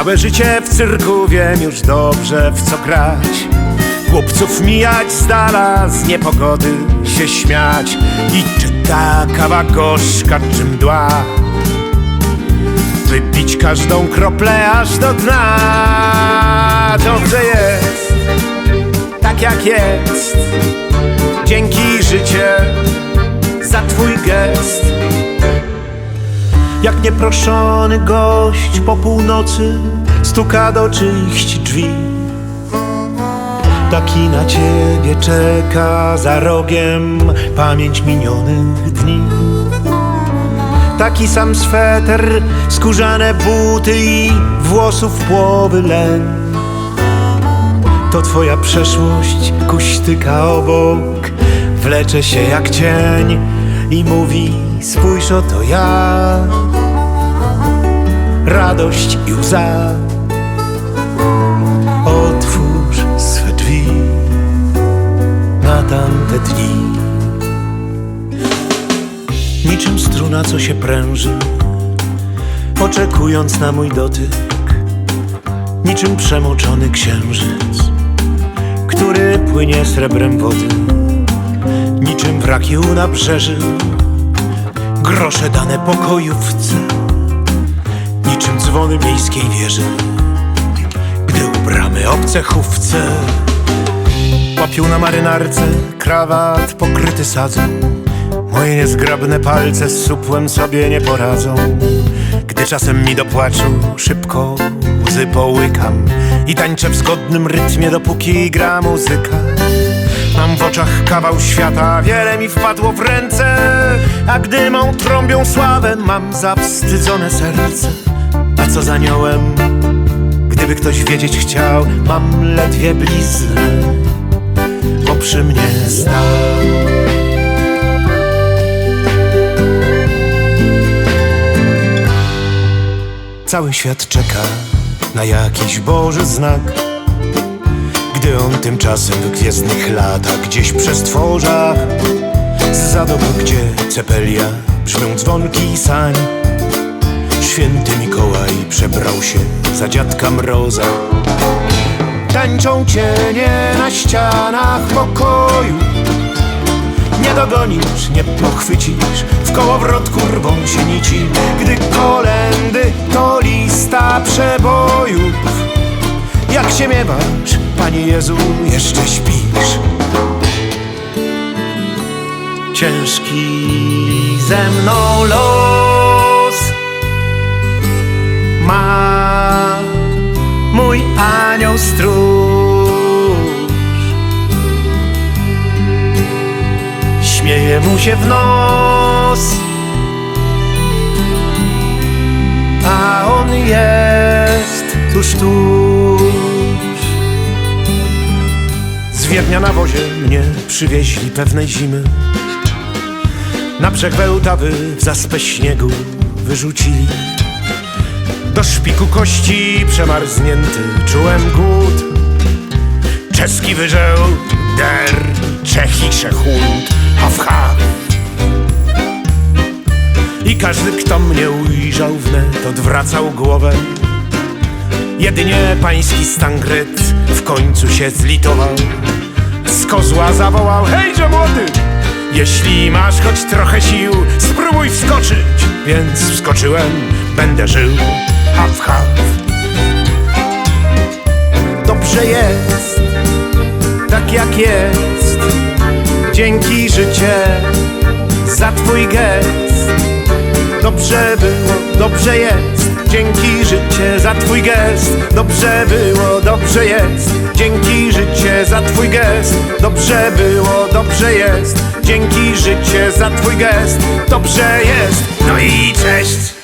Całe życie w cyrku wiem już dobrze w co grać. Chłopców mijać z dala, z niepogody się śmiać. I czy ta kawa gorzka czy mdła Wypić każdą kroplę aż do dna. Dobrze jest, tak jak jest. Dzięki życie za twój gest Jak nieproszony gość po północy Stuka do czyichś drzwi. Taki na ciebie czeka za rogiem Pamięć minionych dni. Taki sam sweter, skórzane buty i włosów połowy len. To twoja przeszłość kuśtyka obok. Wlecze się jak cień i mówi spójrz oto ja Radość i łza. Otwórz swe drzwi na tamte dni. Niczym struna, co się pręży Oczekując na mój dotyk. Niczym przemoczony księżyc Który płynie srebrem wody. Niczym wraki u nabrzeży Grosze dane pokojówce dzwony miejskiej wieży. Gdy u bramy obce chówce Łapił na marynarce krawat pokryty sadzą. Moje niezgrabne palce z supłem sobie nie poradzą. Gdy czasem mi do płaczu szybko łzy połykam I tańczę w zgodnym rytmie dopóki gra muzyka. Mam w oczach kawał świata, wiele mi wpadło w ręce A gdy mą trąbią sławę, mam zawstydzone serce A co z aniołem? Gdyby ktoś wiedzieć chciał, mam ledwie bliznę. Bo przy mnie stał Cały świat czeka na jakiś Boży znak. Gdy on tymczasem w gwiezdnych latach Gdzieś przez tworzach Z zadobu, gdzie cepelia Brzmią dzwonki i sań Święty Mikołaj przebrał się za dziadka mroza. Tańczą cienie na ścianach pokoju. Nie dogonisz, nie pochwycisz. W kołowrotku rwą się nici Gdy kolendy to lista przebojów Jak się miewasz, Panie Jezu, jeszcze śpisz. Ciężki ze mną los mój anioł stróż. Śmieje mu się w nos A on jest tuż, tuż Z Wiednia na wozie mnie przywieźli pewnej zimy. Na brzeg Bełtawy w zaspę śniegu wyrzucili Do szpiku kości przemarznięty czułem głód Czeski wyżeł der, Czech i Czechund, haw, haw. I każdy, kto mnie ujrzał wnet, odwracał głowę. Jedynie pański stangret w końcu się zlitował. Z kozła zawołał, hejże młody! Jeśli masz choć trochę sił, spróbuj wskoczyć. Więc wskoczyłem, będę żył, haw, haw. Dobrze jest, tak jak jest. Dzięki życie za twój gest. Dobrze było, dobrze jest. Dzięki życie za twój gest. Dobrze było, dobrze jest. Dzięki życie za twój gest. Dobrze było, dobrze jest. Dzięki życie za twój gest. Dobrze jest, no i cześć